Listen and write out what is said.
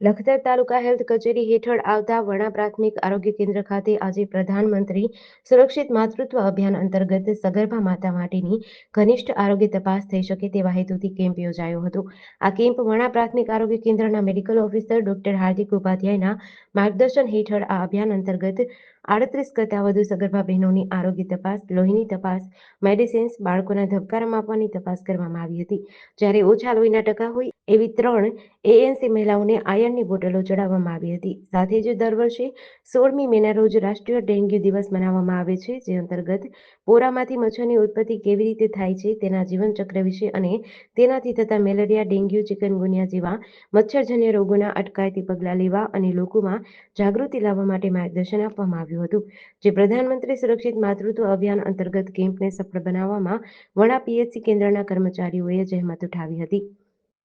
લખતર તાલુકા health કચેરી હેઠળ આવતા વણા પ્રાથમિક આરોગ્ય કેન્દ્ર ખાતે આજે પ્રધાનમંત્રી સુરક્ષિત માતૃત્વ અભિયાન અંતર્ગત સગર્ભા માતા માટેની ઘનિષ્ઠ આરોગ્ય તપાસ થઈ શકે તેવા હેતુથી કેમ્પ યોજાયો હતો. આ કેમ્પ વણા પ્રાથમિક આરોગ્ય કેન્દ્રના મેડિકલ ઓફિસર ડોક્ટર હાર્દિક ઉપાધ્યાયના માર્ગદર્શન હેઠળ આ અભિયાન અંતર્ગત આડત્રીસ કરતાં વધુ સગર્ભા બહેનોની આરોગ્ય તપાસ, લોહીની તપાસ, મેડિસિન્સ, બાળકોના ધબકારા માપવાની તપાસ કરવામાં આવી હતી. જ્યારે ઓછા લોહીના ટકા હોય એવી ત્રણ એએનસી મહિલાઓને આયર્નની બોટલો ચડાવવામાં આવી હતી. સાથે જ દર વર્ષે સોળમી મેના રોજ રાષ્ટ્રીય ડેન્ગ્યુ દિવસ મનાવવામાં આવે છે, જે અંતર્ગત પોરામાંથી મચ્છરની ઉત્પત્તિ કેવી રીતે થાય છે, તેના જીવનચક્ર વિશે અને તેનાથી થતા મેલેરિયા, ડેન્ગ્યુ, ચિકનગુનિયા જેવા મચ્છરજન્ય રોગોના અટકાયતી પગલાં લેવા અને લોકોમાં જાગૃતિ લાવવા માટે માર્ગદર્શન આપવામાં આવ્યું હતું. જે પ્રધાનમંત્રી સુરક્ષિત માતૃત્વ અભિયાન અંતર્ગત કેમ્પને સફળ બનાવવામાં વણા પીએચસી કેન્દ્રના કર્મચારીઓએ જહેમત ઉઠાવી હતી.